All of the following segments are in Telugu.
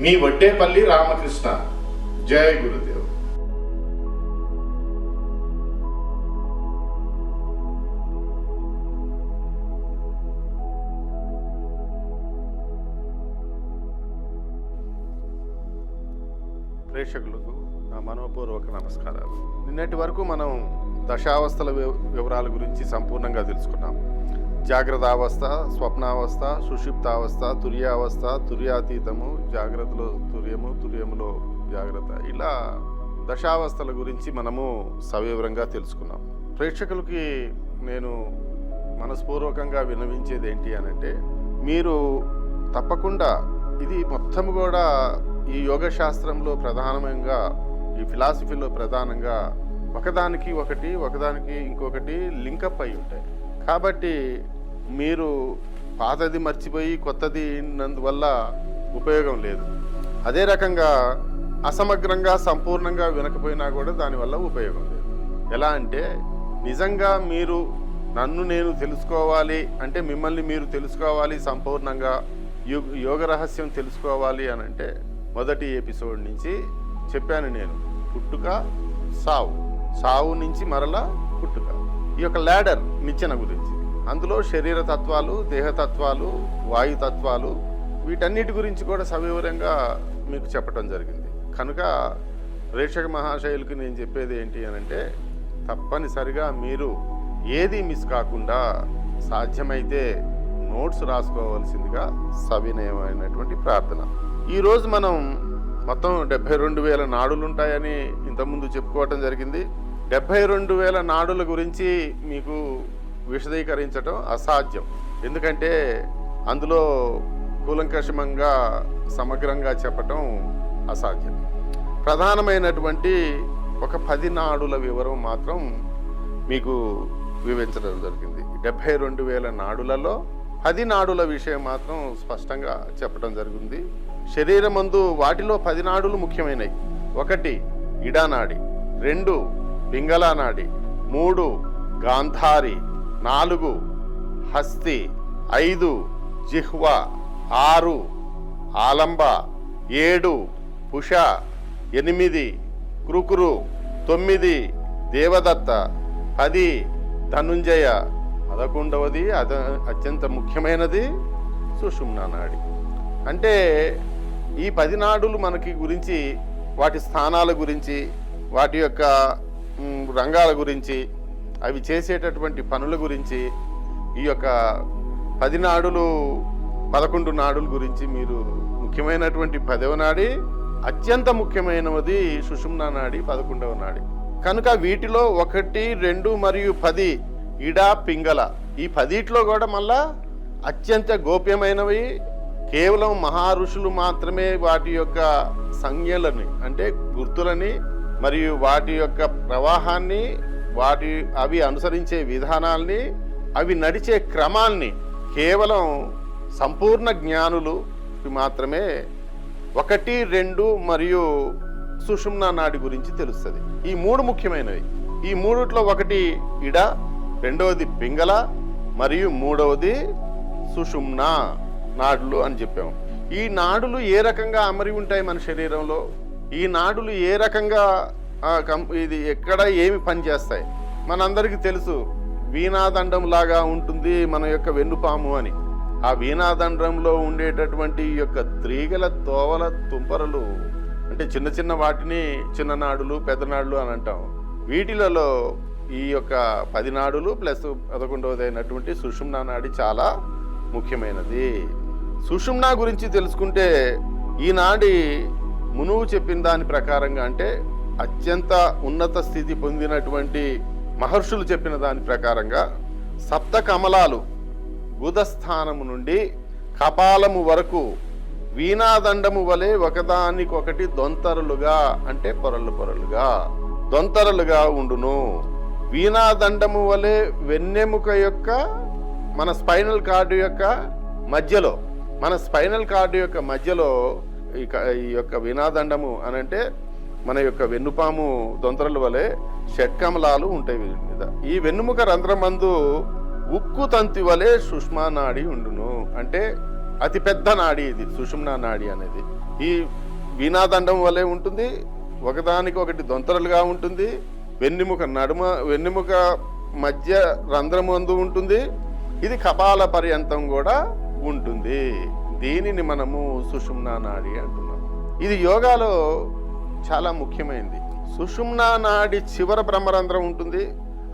మీ వడ్డేపల్లి రామకృష్ణ. జయ గురుదేవ్. ప్రేక్షకులకు నా మనోపూర్వక నమస్కారాలు. నిన్నటి వరకు మనం దశావస్థల వివరాల గురించి సంపూర్ణంగా తెలుసుకున్నాం జాగ్రత్త అవస్థ స్వప్నావస్థ సుషిప్తావస్థ తుర్యావస్థ తుర్యాతీతము జాగ్రత్తలో తుర్యము తుర్యములో జాగ్రత్త. ఇలా దశావస్థల గురించి మనము సవివరంగా తెలుసుకున్నాం. ప్రేక్షకులకి నేను మనస్పూర్వకంగా వినవించేది ఏంటి అని అంటే మీరు తప్పకుండా ఇది మొత్తం కూడా ఈ యోగ శాస్త్రంలో ప్రధానంగా ఈ ఫిలాసఫీలో ప్రధానంగా ఒకదానికి ఒకటి ఒకదానికి ఇంకొకటి లింకప్ అయి ఉంటాయి. కాబట్టి మీరు పాతది మర్చిపోయి కొత్తది నందువల్ల ఉపయోగం లేదు. అదే రకంగా అసమగ్రంగా సంపూర్ణంగా వినకపోయినా కూడా దానివల్ల ఉపయోగం లేదు. ఎలా అంటే నిజంగా మీరు నన్ను నేను తెలుసుకోవాలి అంటే మిమ్మల్ని మీరు తెలుసుకోవాలి సంపూర్ణంగా యో- యోగ రహస్యం తెలుసుకోవాలి అని అంటే మొదటి ఎపిసోడ్ నుంచి చెప్పాను నేను. పుట్టుక సావు. సావు నుంచి మరలా పుట్టుక. ఈ యొక్క ల్యాడర్ నిచ్చెన గురించి. అందులో శరీర తత్వాలు దేహతత్వాలు వాయుతత్వాలు వీటన్నిటి గురించి కూడా సవివరంగా మీకు చెప్పడం జరిగింది. కనుక ప్రేక్షక మహాశయులకి నేను చెప్పేది ఏంటి అని అంటే తప్పనిసరిగా మీరు ఏది మిస్ కాకుండా సాధ్యమైతే నోట్స్ రాసుకోవాల్సిందిగా సవినయమైనటువంటి ప్రార్థన. ఈరోజు మనం మొత్తం డెబ్బై రెండు వేల నాడులు ఉంటాయని ఇంతకుముందు చెప్పుకోవటం జరిగింది. డెబ్బై రెండు వేల నాడుల గురించి మీకు విశదీకరించటం అసాధ్యం. ఎందుకంటే అందులో కూలంకషమంగా సమగ్రంగా చెప్పటం అసాధ్యం. ప్రధానమైనటువంటి ఒక పది నాడుల వివరం మాత్రం మీకు వివరించడం జరిగింది. డెబ్బై రెండు వేల నాడులలో పది నాడుల విషయం మాత్రం స్పష్టంగా చెప్పడం జరిగింది. శరీరమందు వాటిలో పది నాడులు ముఖ్యమైనవి ఒకటి ఇడానాడి. రెండు పింగళానాడి. మూడు గాంధారి. నాలుగు హస్తి ఐదు జిహ్వ ఆరు ఆలంబ ఏడు పుష ఎనిమిది కృకురు తొమ్మిది దేవదత్త పది ధనుంజయ. పదకొండవది అద అత్యంత ముఖ్యమైనది సుషుమ్నానాడి అంటే ఈ పది నాడులు మనకి గురించి వాటి స్థానాల గురించి వాటి యొక్క రంగాల గురించి అవి చేసేటటువంటి పనుల గురించి ఈ యొక్క పది నాడులు పదకొండు నాడుల గురించి మీరు ముఖ్యమైనటువంటి పదవ నాడి అత్యంత ముఖ్యమైనది సుషుమ్నా నాడి పదకొండవ నాడి. కనుక వీటిలో ఒకటి రెండు మరియు పది ఇడ పింగళ. ఈ పదిట్లో కూడా మళ్ళా అత్యంత గోప్యమైనవి కేవలం మహారుషులు మాత్రమే వాటి యొక్క సంజ్ఞలని అంటే గుర్తులని మరియు వాటి యొక్క ప్రవాహాన్ని వాటి అవి అనుసరించే విధానాల్ని అవి నడిచే క్రమాల్ని కేవలం సంపూర్ణ జ్ఞానులు మాత్రమే ఒకటి రెండు మరియు సుషుమ్నా నాడి గురించి తెలుస్తుంది. ఈ మూడు ముఖ్యమైనవి. ఈ మూడిట్లో ఒకటి ఇడ రెండవది పింగళ మరియు మూడవది సుషుమ్నా నాడులు అని చెప్పాము. ఈ నాడులు ఏ రకంగా అమరి ఉంటాయి మన శరీరంలో? ఈ నాడులు ఏ రకంగా ఇది ఎక్కడ ఏమి పనిచేస్తాయి మనందరికీ తెలుసు వీణాదండం లాగా ఉంటుంది మన యొక్క వెన్నుపాము అని. ఆ వీణాదండంలో ఉండేటటువంటి ఈ యొక్క త్రీగల తోవల తుంపరలు అంటే చిన్న చిన్న వాటిని చిన్ననాడులు పెద్దనాడులు అని అంటాం. వీటిలలో ఈ యొక్క పది నాడులు ప్లస్ పదకొండవది అయినటువంటి సుషుమ్నా నాడి చాలా ముఖ్యమైనది. సుషుమ్నా గురించి తెలుసుకుంటే ఈనాడి మునువు చెప్పిన దాని ప్రకారంగా అంటే అత్యంత ఉన్నత స్థితి పొందినటువంటి మహర్షులు చెప్పిన దాని ప్రకారంగా సప్త కమలాలు గుదస్థానము నుండి కపాలము వరకు వీణాదండము వలె ఒకదానికొకటి దొంతరలుగా అంటే పొరలు పొరలుగా దొంతరలుగా ఉండును. వీణాదండము వలె వెన్నెముక యొక్క మన స్పైనల్ కార్డు యొక్క మధ్యలో మన స్పైనల్ కార్డు యొక్క మధ్యలో ఈ క- ఈ యొక్క వీణాదండము అని అంటే మన యొక్క వెన్నుపాము దొంతరల వలె షట్కమలాలు ఉంటాయి వీటి మీద. ఈ వెన్నుముక రంధ్రమందు ఉక్కు తంతి వలె సుష్మా నాడి ఉండును. అంటే అతి పెద్ద నాడి ఇది సుషుమ్నా నాడి అనేది. ఈ వీణాదండం వలె ఉంటుంది ఒకదానికి ఒకటి దొంతరలుగా ఉంటుంది వెన్నెముక నడుమ వెన్నెముక మధ్య రంధ్రమందు ఉంటుంది ఇది కపాల పర్యంతం కూడా ఉంటుంది. దీనిని మనము సుషుమ్నా నాడి అంటున్నాం. ఇది యోగాలో చాలా ముఖ్యమైనది సుషుమ్నా నాడి చివర బ్రహ్మరంధ్రం ఉంటుంది.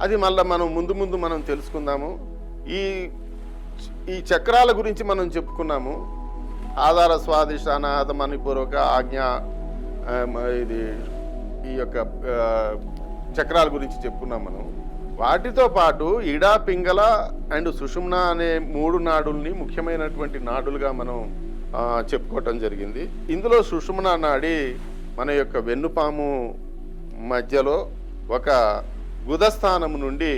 అది మళ్ళీ మనం ముందు ముందు మనం తెలుసుకుందాము. ఈ ఈ చక్రాల గురించి మనం చెప్పుకున్నాము. ఆధార స్వాదిష్టాన మణిపూర్వక ఆజ్ఞ ఇది ఈ యొక్క చక్రాల గురించి చెప్పుకున్నాం మనం. వాటితో పాటు ఇడా పింగళ అండ్ సుషుమ్న అనే మూడు నాడుల్ని ముఖ్యమైనటువంటి నాడులుగా మనం చెప్పుకోవటం జరిగింది. ఇందులో సుషుమ్న నాడి మన యొక్క వెన్నుపాము మధ్యలో ఒక గుదస్థానం నుండి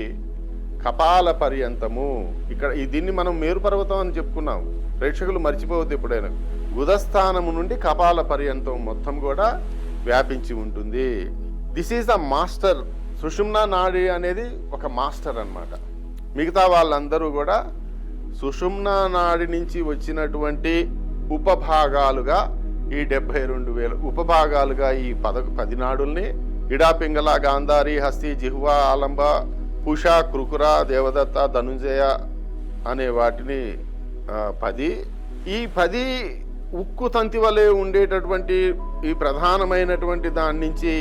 కపాల పర్యంతము. ఇక్కడ ఈ దీన్ని మనం మేరు పర్వతం అని చెప్పుకున్నాం. ప్రేక్షకులు మర్చిపోవద్దు ఎప్పుడైనా. గుదస్థానము నుండి కపాల పర్యంతం మొత్తం కూడా వ్యాపించి ఉంటుంది. This is the master Sushumna nadi అనేది ఒక మాస్టర్ అన్నమాట. మిగతా వాళ్ళందరూ కూడా సుషుమ్నా నాడి నుంచి వచ్చినటువంటి ఉపభాగాలుగా ఈ డెబ్బై రెండు వేల ఉపభాగాలుగా ఈ పద పది నాడుల్ని ఇడాపింగళ గాంధారి హస్తి జిహ్వ ఆలంబ పుష కృకుర దేవదత్త ధనుంజయ అనే వాటిని పది. ఈ పది ఉక్కు తంతి వలె ఉండేటటువంటి ఈ ప్రధానమైనటువంటి దాని నుంచి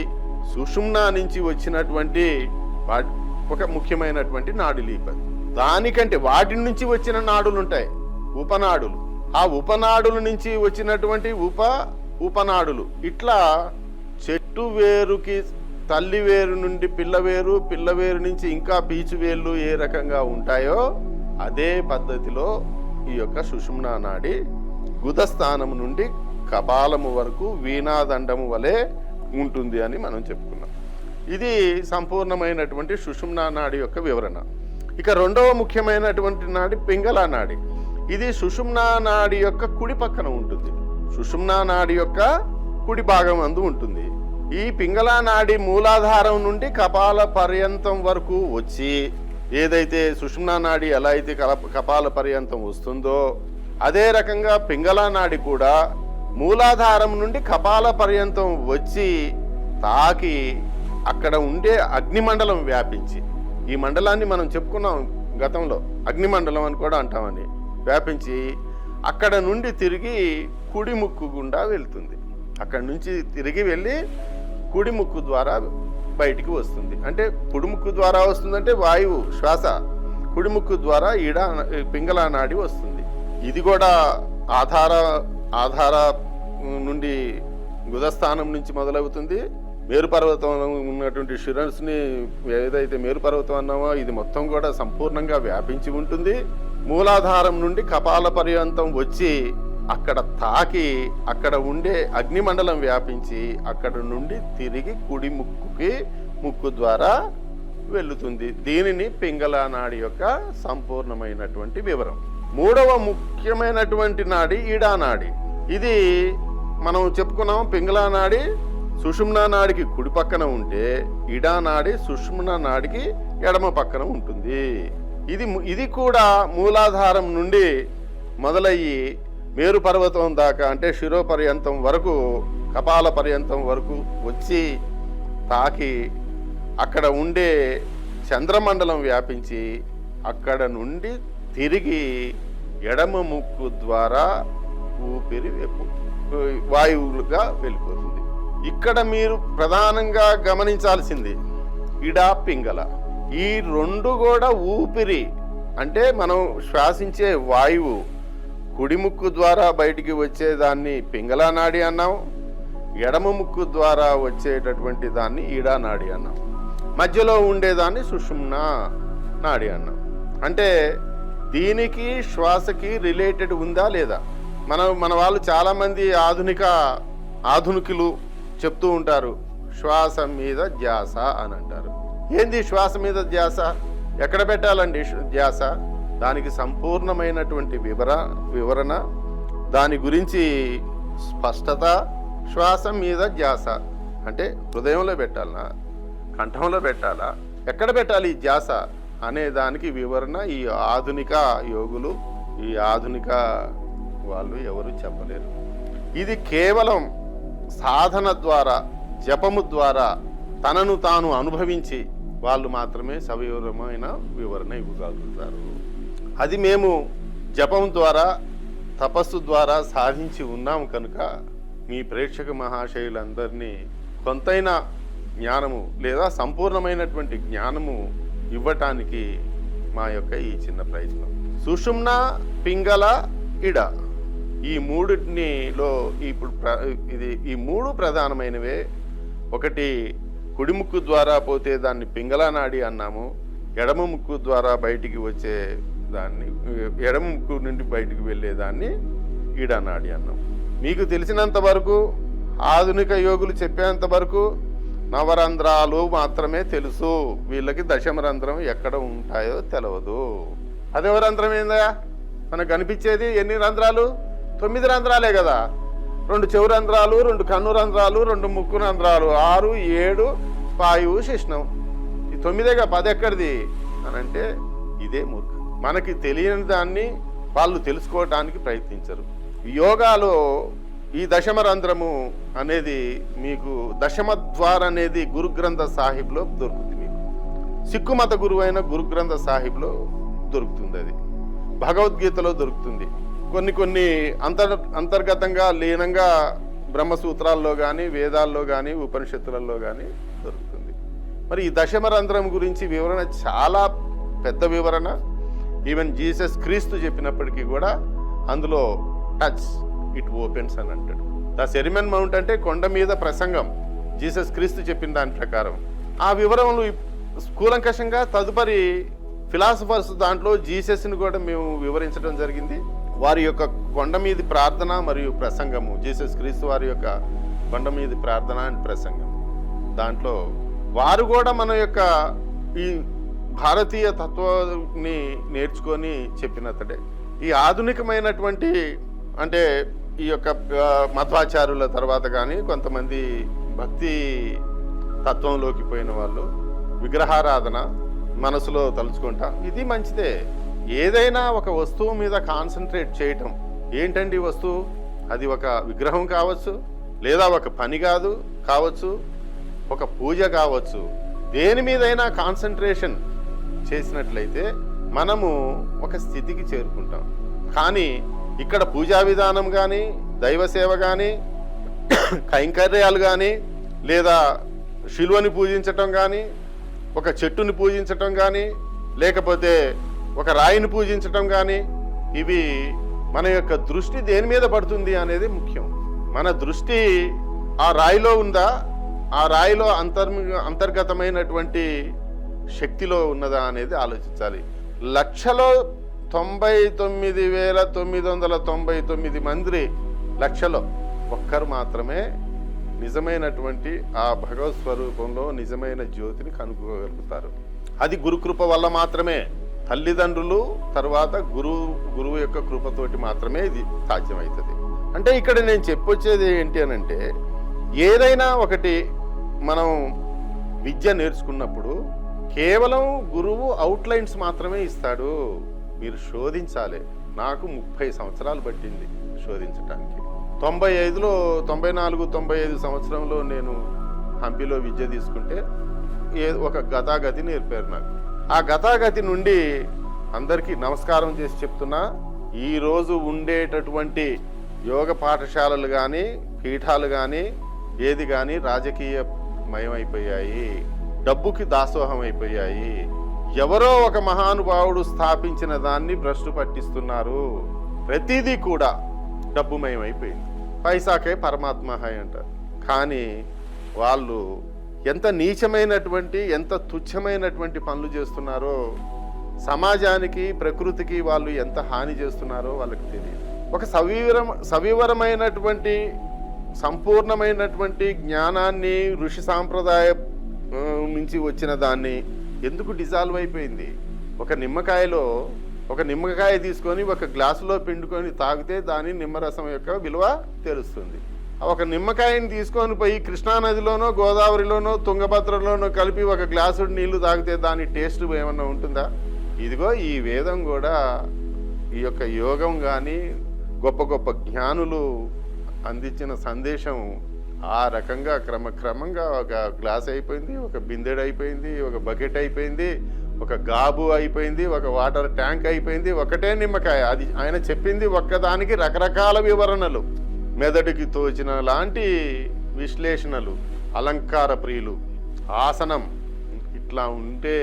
సుషుమ్నా నుంచి వచ్చినటువంటి వాటి ఒక ముఖ్యమైనటువంటి నాడులు ఈ పది దానికంటే వాటి నుంచి వచ్చిన నాడులు ఉంటాయి ఉపనాడులు. ఆ ఉపనాడుల నుంచి వచ్చినటువంటి ఉప ఉపనాడులు. ఇట్లా చెట్టు వేరుకి తల్లి వేరు నుండి పిల్లవేరు పిల్లవేరు నుంచి ఇంకా పీచు వేళ్ళు ఏ రకంగా ఉంటాయో అదే పద్ధతిలో ఈ యొక్క సుషుమ్నా నాడి గుదస్థానం నుండి కపాలము వరకు వీణాదండము వలె ఉంటుంది అని మనం చెప్పుకున్నాం. ఇది సంపూర్ణమైనటువంటి సుషుమ్నా నాడి యొక్క వివరణ. ఇక రెండవ ముఖ్యమైనటువంటి నాడి పింగళ నాడి. ఇది సుషుమ్నా నాడి యొక్క కుడి పక్కన ఉంటుంది. సుషుమ్నా నాడి యొక్క కుడి భాగం అందు ఉంటుంది. ఈ పింగళా నాడి మూలాధారం నుండి కపాల పర్యంతం వరకు వచ్చి ఏదైతే సుషుమ్నా నాడి ఎలా అయితే కపాల పర్యంతం వస్తుందో అదే రకంగా పింగళా నాడి కూడా మూలాధారం నుండి కపాల పర్యంతం వచ్చి తాకి అక్కడ ఉండే అగ్నిమండలం వ్యాపించి ఈ మండలాన్ని మనం చెప్పుకున్నాం గతంలో. అగ్నిమండలం అని కూడా అంటామని వ్యాపించి అక్కడ నుండి తిరిగి కుడి ముక్కు గుండా వెళ్తుంది. అక్కడ నుంచి తిరిగి వెళ్ళి కుడి ముక్కు ద్వారా బయటికి వస్తుంది. అంటే కుడిముక్కు ద్వారా వస్తుందంటే వాయువు శ్వాస. కుడిముక్కు ద్వారా ఈడ పింగళ నాడి వస్తుంది. ఇది కూడా ఆధార ఆధార నుండి గుదస్థానం నుంచి మొదలవుతుంది. మేరుపర్వతం ఉన్నటువంటి శిరస్ని ఏదైతే మేరుపర్వతం అన్నామో ఇది మొత్తం కూడా సంపూర్ణంగా వ్యాపించి ఉంటుంది. మూలాధారం నుండి కపాల పర్యంతం వచ్చి అక్కడ తాకి అక్కడ ఉండే అగ్నిమండలం వ్యాపించి అక్కడ నుండి తిరిగి కుడి ముక్కుకి ముక్కు ద్వారా వెళుతుంది దీనిని పింగళ నాడి యొక్క సంపూర్ణమైనటువంటి వివరం. మూడవ ముఖ్యమైనటువంటి నాడి ఈడానాడి ఇది మనం చెప్పుకున్నాం పింగళ నాడి సుషుమ్నా నాడికి కుడి పక్కన ఉంటే ఇడా నాడి సుషుమ్నా నాడికి ఎడమ పక్కన ఉంటుంది. ఇది ఇది కూడా మూలాధారం నుండి మొదలయ్యి మేరు పర్వతం దాకా అంటే శిరో పర్యంతం వరకు కపాల పర్యంతం వరకు వచ్చి తాకి అక్కడ ఉండే చంద్రమండలం వ్యాపించి అక్కడ నుండి తిరిగి ఎడమ ముక్కు ద్వారా ఊపిరి వాయువులుగా వెళ్ళిపోతుంది. ఇక్కడ మీరు ప్రధానంగా గమనించాల్సింది ఇడా పింగళ. ఈ రెండు కూడా ఊపిరి. అంటే మనం శ్వాసించే వాయువు కుడి ముక్కు ద్వారా బయటికి వచ్చేదాన్ని పింగళ నాడి అన్నాం. ఎడమ ముక్కు ద్వారా వచ్చేటటువంటి దాన్ని ఈడా నాడి అన్నాం. మధ్యలో ఉండేదాన్ని సుషుమ్న నాడి అన్నాం. అంటే దీనికి శ్వాసకి రిలేటెడ్ ఉందా లేదా? మన మన వాళ్ళు చాలామంది ఆధునిక ఆధునికులు చెప్తూ ఉంటారు శ్వాస మీద ధ్యాస అని అంటారు. ఏంది శ్వాస మీద ధ్యాస? ఎక్కడ పెట్టాలండి ధ్యాస? దానికి సంపూర్ణమైనటువంటి వివర వివరణ దాని గురించి స్పష్టత శ్వాస మీద ధ్యాస. అంటే హృదయంలో పెట్టాలనా కంఠంలో పెట్టాలా? ఎక్కడ పెట్టాలి ఈ ధ్యాస? అనే దానికి వివరణ ఈ ఆధునిక యోగులు ఈ ఆధునిక వాళ్ళు ఎవరు చెప్పలేరు. ఇది కేవలం సాధన ద్వారా జపము ద్వారా తనను తాను అనుభవించి వాళ్ళు మాత్రమే సవివరమైన వివరణ ఇవ్వగలుగుతారు. అది మేము జపం ద్వారా తపస్సు ద్వారా సాధించి ఉన్నాం కనుక మీ ప్రేక్షక మహాశయులందరినీ కొంతైన జ్ఞానము లేదా సంపూర్ణమైనటువంటి జ్ఞానము ఇవ్వటానికి మా యొక్క ఈ చిన్న ప్రయత్నం. సుషుమ్న పింగళ ఇడ ఈ మూడిటిలో ఇప్పుడు ప్ర- ఇది ఈ మూడు ప్రధానమైనవే. ఒకటి కుడి ముక్కు ద్వారా పోతే దాన్ని పింగళా నాడి అన్నాము ఎడమ ముక్కు ద్వారా బయటికి వచ్చే దాన్ని ఎడమ ముక్కు నుండి బయటికి వెళ్ళేదాన్ని ఈడనాడి అన్నాం మీకు తెలిసినంత వరకు ఆధునిక యోగులు చెప్పేంత వరకు నవరంధ్రాలు మాత్రమే తెలుసు. వీళ్ళకి దశమరంధ్రం ఎక్కడ ఉంటాయో తెలియదు అదే రంధ్రం ఏందా మనకు కనిపించేది ఎన్ని రంధ్రాలు? తొమ్మిది రంధ్రాలే కదా. రెండు చెవురంధ్రాలు రెండు కన్ను రంధ్రాలు రెండు ముక్కు రంధ్రాలు ఆరు ఏడు పాయువు శిష్ణం. ఈ తొమ్మిదేగా పది ఎక్కడిది అని అంటే ఇదే మూర్ఖం. మనకి తెలియని దాన్ని వాళ్ళు తెలుసుకోవటానికి ప్రయత్నించరు. యోగాలో ఈ దశమ రంధ్రము అనేది మీకు దశమ ద్వార్ అనేది గురుగ్రంథ సాహిబ్లో దొరుకుతుంది మీకు. సిక్కు మత గురువైన గురుగ్రంథ సాహిబ్లో దొరుకుతుంది అది. భగవద్గీతలో దొరుకుతుంది. కొన్ని కొన్ని అంతర్ అంతర్గతంగా లీనంగా బ్రహ్మసూత్రాల్లో కానీ వేదాల్లో కానీ ఉపనిషత్తులలో కానీ దొరుకుతుంది. మరి ఈ దశమరంధ్రం గురించి వివరణ చాలా పెద్ద వివరణ. ఈవెన్ జీసస్ క్రీస్తు చెప్పినప్పటికీ కూడా అందులో టచ్ ఇట్ ఓపెన్స్ అని అంటాడు. ద సెరిమన్ మౌంట్ అంటే కొండ మీద ప్రసంగం. జీసస్ క్రీస్తు చెప్పిన దాని ప్రకారం. ఆ వివరములు కూలంకషంగా తదుపరి ఫిలాసఫర్స్ దాంట్లో జీసస్ని కూడా మేము వివరించడం జరిగింది. వారి యొక్క కొండ మీది ప్రార్థన మరియు ప్రసంగము జీసస్ క్రీస్తు వారి యొక్క కొండ మీది ప్రార్థన అండ్ ప్రసంగం. దాంట్లో వారు కూడా మన యొక్క ఈ భారతీయ తత్వాన్ని నేర్చుకొని చెప్పినతడే. ఈ ఆధునికమైనటువంటి అంటే ఈ యొక్క మధ్వాచారుల తర్వాత కానీ కొంతమంది భక్తి తత్వంలోకి పోయిన వాళ్ళు విగ్రహారాధన మనసులో తలుచుకుంటా ఇది మంచిదే. ఏదైనా ఒక వస్తువు మీద కాన్సన్ట్రేట్ చేయటం. ఏంటండి వస్తువు? అది ఒక విగ్రహం కావచ్చు లేదా ఒక పని కాదు కావచ్చు ఒక పూజ కావచ్చు. దేని మీదైనా కాన్సన్ట్రేషన్ చేసినట్లయితే మనము ఒక స్థితికి చేరుకుంటాం. కానీ ఇక్కడ పూజా విధానం కానీ దైవ సేవ కానీ కైంకర్యాలు కానీ లేదా శిలువని పూజించటం కానీ ఒక చెట్టుని పూజించటం కానీ లేకపోతే ఒక రాయిని పూజించటం కానీ ఇవి మన యొక్క దృష్టి దేని మీద పడుతుంది అనేది ముఖ్యం. మన దృష్టి ఆ రాయిలో ఉందా? ఆ రాయిలో అంతర్ అంతర్గతమైనటువంటి శక్తిలో ఉన్నదా అనేది ఆలోచించాలి. లక్షలో తొంభై తొమ్మిది వేల తొమ్మిది వందల తొంభై తొమ్మిది మంది లక్షలో. ఒక్కరు మాత్రమే నిజమైనటువంటి ఆ భగవత్ స్వరూపంలో నిజమైన జ్యోతిని కనుక్కోగలుగుతారు. అది గురుకృప వల్ల మాత్రమే. తల్లిదండ్రులు తర్వాత గురువు గురువు యొక్క కృపతోటి మాత్రమే ఇది సాధ్యమవుతుంది అంటే ఇక్కడ నేను చెప్పొచ్చేది ఏంటి అని అంటే ఏదైనా ఒకటి మనం విద్య నేర్చుకున్నప్పుడు కేవలం గురువు అవుట్లైన్స్ మాత్రమే ఇస్తాడు. మీరు శోధించాలి. నాకు ముప్పై సంవత్సరాలు పట్టింది శోధించడానికి తొంభై ఐదులో తొంభై నాలుగు తొంభై ఐదు సంవత్సరంలో నేను హంపీలో విద్య తీసుకుంటే ఏ ఒక గతాగతి నేర్పారు నాకు. ఆ గతాగతి నుండి అందరికీ నమస్కారం చేసి చెప్తున్నా ఈరోజు ఉండేటటువంటి యోగ పాఠశాలలు కానీ పీఠాలు కానీ ఏది కానీ రాజకీయమయమైపోయాయి. డబ్బుకి దాసోహం అయిపోయాయి ఎవరో ఒక మహానుభావుడు స్థాపించిన దాన్ని భ్రష్టు పట్టిస్తున్నారు. ప్రతిదీ కూడా డబ్బుమయమైపోయింది. పైసాకే పరమాత్మ హాయ్ అంటారు. కానీ వాళ్ళు ఎంత నీచమైనటువంటి ఎంత తుచ్చమైనటువంటి పనులు చేస్తున్నారో సమాజానికి ప్రకృతికి వాళ్ళు ఎంత హాని చేస్తున్నారో వాళ్ళకి తెలియదు. ఒక సవివరం సవివరమైనటువంటి సంపూర్ణమైనటువంటి జ్ఞానాన్ని ఋషి సాంప్రదాయ నుంచి వచ్చిన దాన్ని ఎందుకు డిజాల్వ్ అయిపోయింది? ఒక నిమ్మకాయలో ఒక నిమ్మకాయ తీసుకొని ఒక గ్లాసులో పిండుకొని తాగితే దాని నిమ్మరసం యొక్క విలువ తెలుస్తుంది. ఒక నిమ్మకాయని తీసుకొని పోయి కృష్ణానదిలోనో గోదావరిలోనో తుంగభద్రలోనో కలిపి ఒక గ్లాసు నీళ్ళు తాగితే దాని టేస్ట్ ఏమన్నా ఉంటుందా? ఇదిగో ఈ వేదం కూడా ఈ యొక్క యోగం కానీ గొప్ప గొప్ప జ్ఞానులు అందించిన సందేశం ఆ రకంగా క్రమక్రమంగా ఒక గ్లాస్ అయిపోయింది ఒక బిందెడు అయిపోయింది ఒక బకెట్ అయిపోయింది ఒక గాబు అయిపోయింది ఒక వాటర్ ట్యాంక్ అయిపోయింది ఒకటే నిమ్మకాయ. అది ఆయన చెప్పింది ఒక్కదానికి రకరకాల వివరణలు. మెదడుకి తోచిన లాంటి విశ్లేషణలు అలంకార ప్రియులు ఆసనం ఇట్లా ఉంటే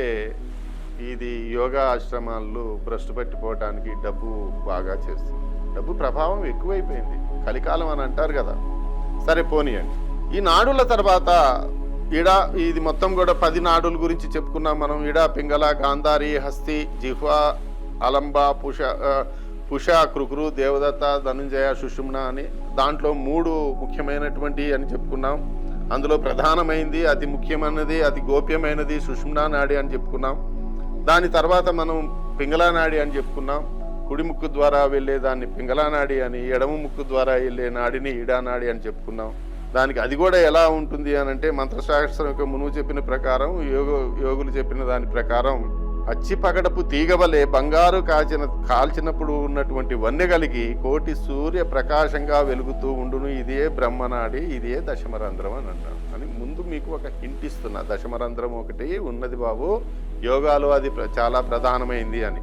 ఇది యోగా ఆశ్రమాల్లో భ్రష్టు పట్టిపోవటానికి డబ్బు బాగా చేస్తుంది. డబ్బు ప్రభావం ఎక్కువైపోయింది. కలికాలం అని అంటారు కదా. సరే పోనీయండి. ఈ నాడుల తర్వాత ఇడా ఇది మొత్తం కూడా పది నాడుల గురించి చెప్పుకున్నాం మనం. ఇడా పింగళ గాంధారి హస్తి జిహ్వా అలంబ పుష ఉష కృకురు దేవదత్త ధనుంజయ సుషుమ్న అని దాంట్లో మూడు ముఖ్యమైనటువంటి అని చెప్పుకున్నాం. అందులో ప్రధానమైంది అతి ముఖ్యమైనది అతి గోప్యమైనది సుషుమ్నా నాడి అని చెప్పుకున్నాం. దాని తర్వాత మనం పింగళా నాడి అని చెప్పుకున్నాం. కుడి ముక్కు ద్వారా వెళ్ళే దాన్ని పింగళా నాడి అని ఎడమ ముక్కు ద్వారా వెళ్ళే నాడిని ఈడానాడి అని చెప్పుకున్నాం. దానికి అది కూడా ఎలా ఉంటుంది అని అంటే మంత్రశాస్త్రం యొక్క మునువు చెప్పిన ప్రకారం యోగ యోగులు చెప్పిన దాని ప్రకారం అచ్చి పగడపు తీగవలే బంగారు కాచిన కాల్చినప్పుడు ఉన్నటువంటి వన్నె కలిగి కోటి సూర్య ప్రకాశంగా వెలుగుతూ ఉండును. ఇదే బ్రహ్మనాడి ఇదే దశమరంధ్రం అని అంటాడు అని ముందు మీకు ఒక హింట్ ఇస్తున్నా. దశమరంధ్రం ఒకటి ఉన్నది బాబు. యోగాలో అది చాలా ప్రధానమైంది అని.